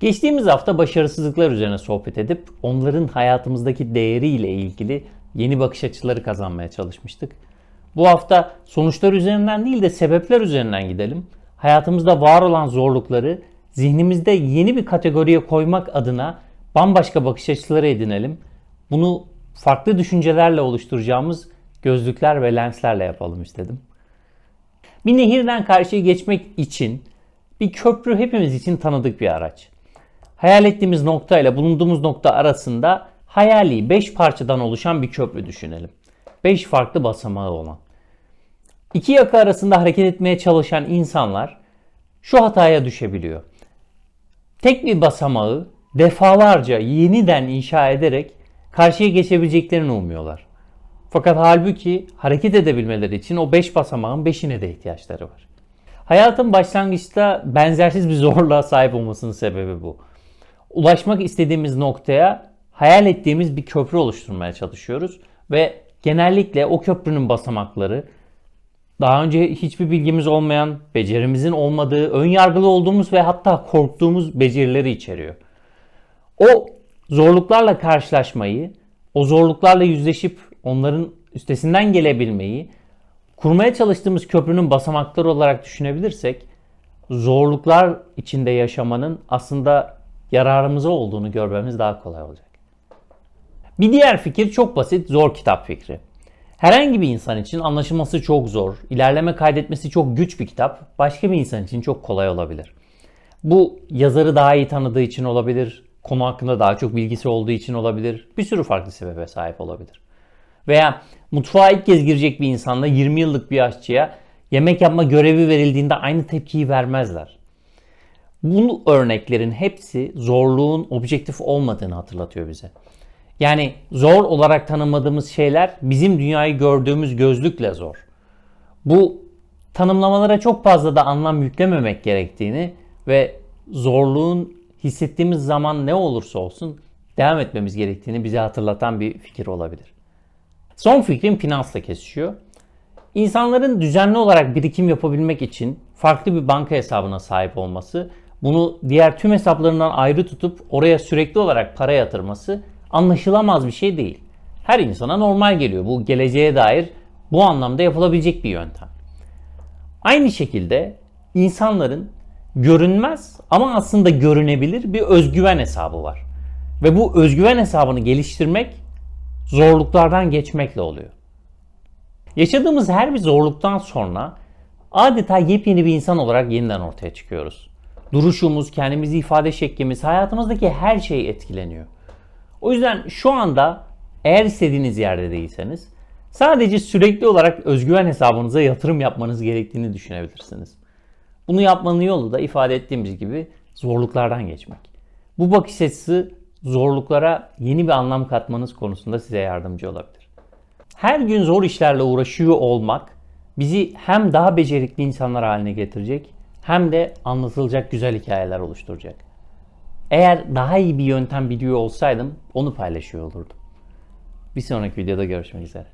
Geçtiğimiz hafta başarısızlıklar üzerine sohbet edip onların hayatımızdaki değeriyle ilgili yeni bakış açıları kazanmaya çalışmıştık. Bu hafta sonuçlar üzerinden değil de sebepler üzerinden gidelim. Hayatımızda var olan zorlukları zihnimizde yeni bir kategoriye koymak adına bambaşka bakış açıları edinelim. Bunu farklı düşüncelerle oluşturacağımız gözlükler ve lenslerle yapalım istedim. Bir nehirden karşıya geçmek için bir köprü hepimiz için tanıdık bir araç. Hayal ettiğimiz nokta ile bulunduğumuz nokta arasında hayali 5 parçadan oluşan bir köprü düşünelim. 5 farklı basamağı olan. İki yaka arasında hareket etmeye çalışan insanlar şu hataya düşebiliyor. Tek bir basamağı defalarca yeniden inşa ederek karşıya geçebileceklerini umuyorlar. Fakat halbuki hareket edebilmeleri için o 5 basamağın 5'ine de ihtiyaçları var. Hayatın başlangıçta benzersiz bir zorluğa sahip olmasının sebebi bu. Ulaşmak istediğimiz noktaya hayal ettiğimiz bir köprü oluşturmaya çalışıyoruz ve genellikle o köprünün basamakları daha önce hiçbir bilgimiz olmayan, becerimizin olmadığı, ön yargılı olduğumuz ve hatta korktuğumuz becerileri içeriyor. O zorluklarla karşılaşmayı, o zorluklarla yüzleşip onların üstesinden gelebilmeyi kurmaya çalıştığımız köprünün basamakları olarak düşünebilirsek zorluklar içinde yaşamanın aslında yararımıza olduğunu görmemiz daha kolay olacak. Bir diğer fikir çok basit, zor kitap fikri. Herhangi bir insan için anlaşılması çok zor, ilerleme kaydetmesi çok güç bir kitap, başka bir insan için çok kolay olabilir. Bu yazarı daha iyi tanıdığı için olabilir, konu hakkında daha çok bilgisi olduğu için olabilir, bir sürü farklı sebebe sahip olabilir. Veya mutfağa ilk kez girecek bir insanla 20 yıllık bir aşçıya yemek yapma görevi verildiğinde aynı tepkiyi vermezler. Bu örneklerin hepsi zorluğun objektif olmadığını hatırlatıyor bize. Yani zor olarak tanımadığımız şeyler bizim dünyayı gördüğümüz gözlükle zor. Bu tanımlamalara çok fazla da anlam yüklememek gerektiğini ve zorluğun hissettiğimiz zaman ne olursa olsun devam etmemiz gerektiğini bize hatırlatan bir fikir olabilir. Son fikrim finansla kesişiyor. İnsanların düzenli olarak birikim yapabilmek için farklı bir banka hesabına sahip olması, bunu diğer tüm hesaplarından ayrı tutup oraya sürekli olarak para yatırması anlaşılamaz bir şey değil. Her insana normal geliyor. Bu geleceğe dair bu anlamda yapılabilecek bir yöntem. Aynı şekilde insanların görünmez ama aslında görünebilir bir özgüven hesabı var. Ve bu özgüven hesabını geliştirmek zorluklardan geçmekle oluyor. Yaşadığımız her bir zorluktan sonra adeta yepyeni bir insan olarak yeniden ortaya çıkıyoruz. Duruşumuz, kendimizi ifade şeklimiz, hayatımızdaki her şey etkileniyor. O yüzden şu anda eğer istediğiniz yerde değilseniz sadece sürekli olarak özgüven hesabınıza yatırım yapmanız gerektiğini düşünebilirsiniz. Bunu yapmanın yolu da ifade ettiğimiz gibi zorluklardan geçmek. Bu bakış açısı zorluklara yeni bir anlam katmanız konusunda size yardımcı olabilir. Her gün zor işlerle uğraşıyor olmak bizi hem daha becerikli insanlar haline getirecek hem de anlatılacak güzel hikayeler oluşturacak. Eğer daha iyi bir yöntem biliyor olsaydım onu paylaşıyor olurdum. Bir sonraki videoda görüşmek üzere.